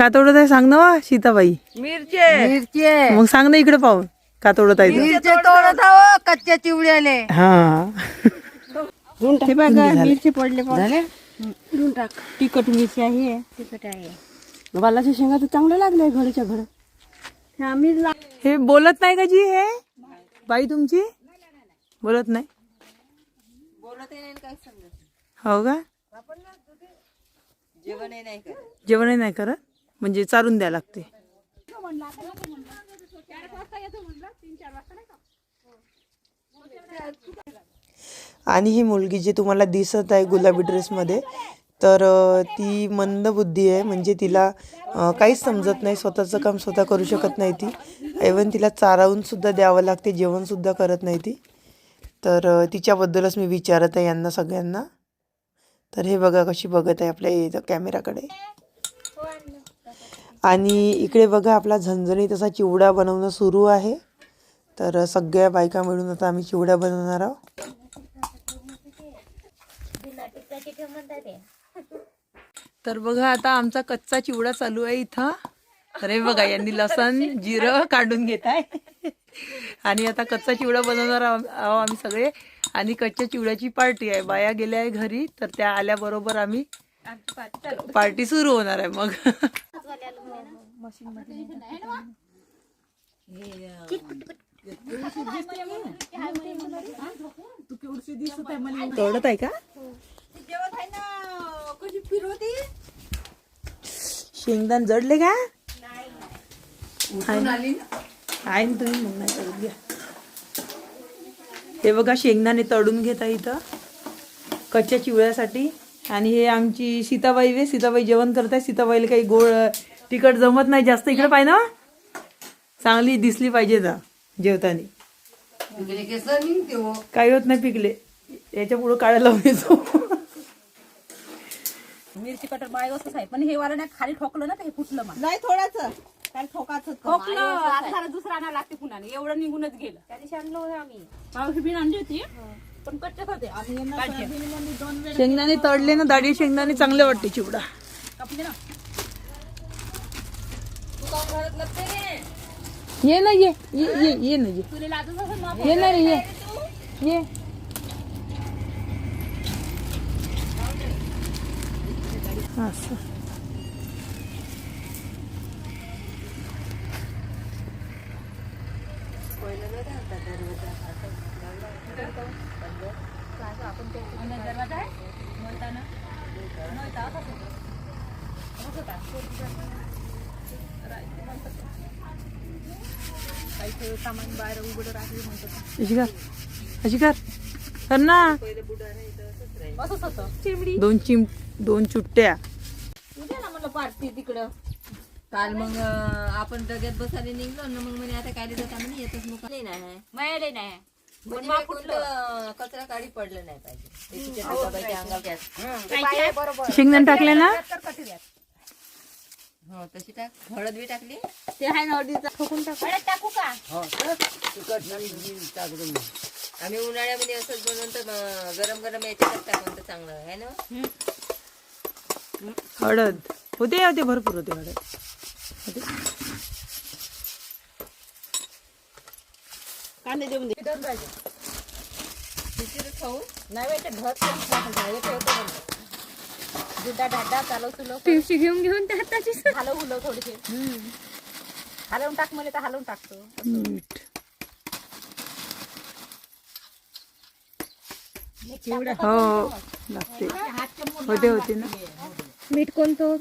का तोडत आहे सांग ना वा सीताबाई. मिरचे. मिरची. आहे. मग सांग ना इकडे पाहून का तोडत आहे. मिरची तोडत आहो. कच्च्या चिवड्याले. हा. हे बघा मिरची पडले झाले? टाक. तिखट मिरची आहे. तिखट आहे. वालाच्या शेंगा तर चांगलं लागले घडच्या घड आम्ही हे बोलत नाही का जी हे? बाई तुमची? बोलत नाही. हो का? जेवणही नाही करत? म्हणजे चारून द्या लागते. आणि ही मुलगी जी तुम्हाला दिसत आहे गुलाबी ड्रेसमध्ये तर ती ती मंदबुद्धी आहे. म्हणजे तिला काहीच समजत नाही. स्वतःचं काम स्वतः करू शकत नाही ती. ऐवन तिला चारावूनसुद्धा द्यावं लागते. जेवणसुद्धा करत नाही ती. तर तिच्याबद्दलच मी विचारत आहे यांना सगळ्यांना. तर हे बघा कशी बघत आहे आपल्या इथं कॅमेराकडे. आणि इकडे बघा आपला झणझणीत असा चिवडा बनवणं सुरू आहे. तर सगळ्या बायका मिळून आता आम्ही चिवडा बनवणार आहोत. तर बघा आता आमचा कच्चा चिवडा चालू आहे इथं. अरे बघा यांनी लसण जिरं काढून घेत आहे. आणि आता कच्चा चिवडा बनवणार आहो आहो आम्ही सगळे. आणि कच्च्या चिवड्याची पार्टी आहे. बाया गेल्या आहे घरी तर त्या आल्याबरोबर आम्ही पार्टी सुरू होणार आहे मग. तोडत आहे का शेंगदाण जडले का आहे ना आहे ना तुम्ही मग नाही तळून घ्या हे बघा शेंगदाणे तळून घेता इथं. कच्च्या चिवळ्यासाठी आणि हे आमची सीताबाई वे सीताबाई जेवण करत आहे सीताबाईला काही गोळ तिखट जमत नाही जास्त. इकडे पाहिजे ना. चांगली दिसली पाहिजे ना जेवताना. इकडे केस निघते हो. काही होत नाही पिकले. याच्यापुढे काढायला लावून येतो. मिरची कटर बाय असंच आहे. पण हे वाला नाही खाली ठोकलं ना ते हे फुटलं मग नाही थोडंच. काय ठोकाचं ठोकलं. आता सारा दुसरा आणा लागते पुन्हा. एवढं निघूनच गेलं. त्या दिवशी आणलं होतं आम्ही. पावशी बिन आणली होती. पण कच्चेच होते. आम्ही शेंगदाणे तळले ना दाढी शेंगदाणे चांगले वाटते चिवडा. कापले ना. ये ना ये ये ये ये ना ये। तुला लाजत असेल ना ये ना रे ये. ये. असं. दरवाजा आहे? काही सामान बाहेर उघडं राखली म्हणतो अशी कर अशी कर कर ना असंच होतं. चिमडी. दोन चिम दोन चुट्ट्या. म्हणलं पार्टी तिकडं. काल मग आपण डग्यात बसायला निघलो ना मग म्हणे आता काय जाता म्हणे येतच मग नाही नाही मायाले नाही. म्हणजे मग कोणतं कचरा काढी पडलं नाही पाहिजे. अंगावर गॅस बरोबर. शेंगदाणे टाकले ना? हो तशी टाक. हळद बी टाकली. ते आहे ना अडीचा ठोकून टाकू? टाकू का? आम्ही उन्हाळ्यामध्ये असंच बनवून तर अं, गरम गरम याच्यात टाकून तर चांगलं आहे ना? हळद. होते होते भरपूर होते हळद. होते. कांदे देऊन दे. खाऊ नाही बाई, ते पण नाही. चालव पिवशी घेऊन घेऊन त्या हाताची. हलव हुलव थोडीशी. हलवून टाक मला तर हलवून टाकतो. मीठ हो हो लागते होते होते ना? मीठ कोणतं?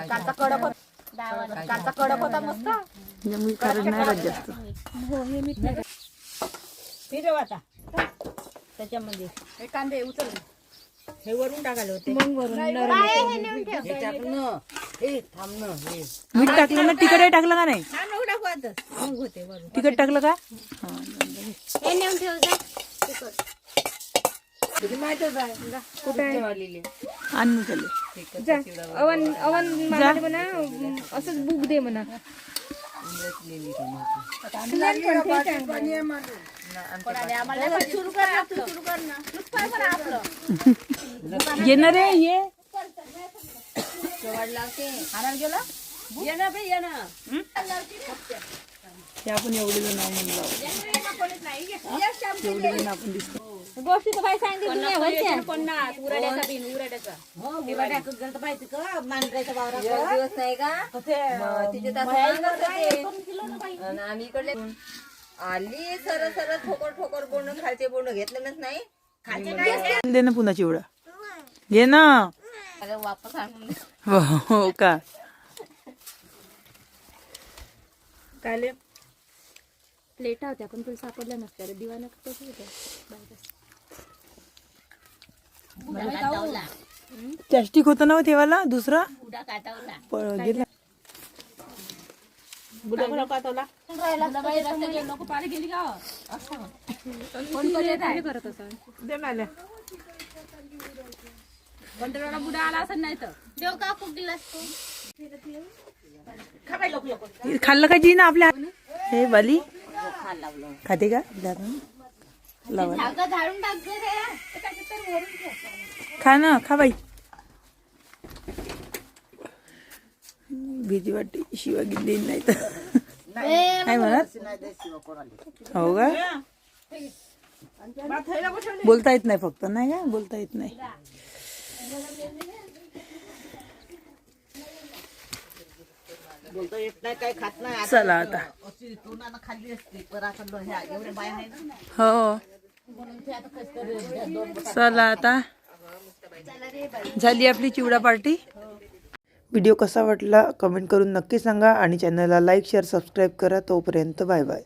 कालचा कडक होता. कालचा कडक होता मस्त. म्हणजे मी कारण नाही राहत जास्त. हो हे मीठ नाही फिरव आता. त्याच्यामध्ये. हे कांदे उचल. हे वरून टाकायला होते. मग वरून मीठ टाकलं ना तिखट टाकलं का नाही? टाकू आता. मग होते वरून. तिखट टाकलं का? त्याले अवन अवन मामाने म्हणा असंच बुक दे म्हणा. ये. ना ये ना. हे? आपण एवढे जण म्हणलं एवढे जण आपण दिसतो. गोष्टी तर बाई सांगितली पन्नास एक दिवस नाही का? तिचे तास. आणि आम्ही इकडले आली सर सर ठोकर ठोकर बोंड खालचे बोंड घेतलेलंच नाही. दे ना पुन्हा चिवडा घे ना. वापस आणून दे. हो हो का? काय प्लेटा होत्या पण तुला सापडल्या नसत्या रे. दिवाना कसं होतं प्लॅस्टिक होतं ना हो तेव्हाला दुसरा? प- पाठवला करत असं. दे मला. बुडा आला असं नाही तर. देव का खूप खाल्लं का जी ना आपल्या? हे बाली खाते का? लावा. खा ना खा बाई. भीती वाटते. शिवा देईन नाही तर. काय म्हणत? हो का? बोलता येत नाही फक्त नाही का? बोलता येत नाही. चला आता. हो. चला आता. झाली आपली चिवडा पार्टी? व्हिडिओ कसा वाटला कमेंट करून नक्की सांगा आणि चॅनलला लाईक शेअर सबस्क्राईब करा. तोपर्यंत बाय बाय.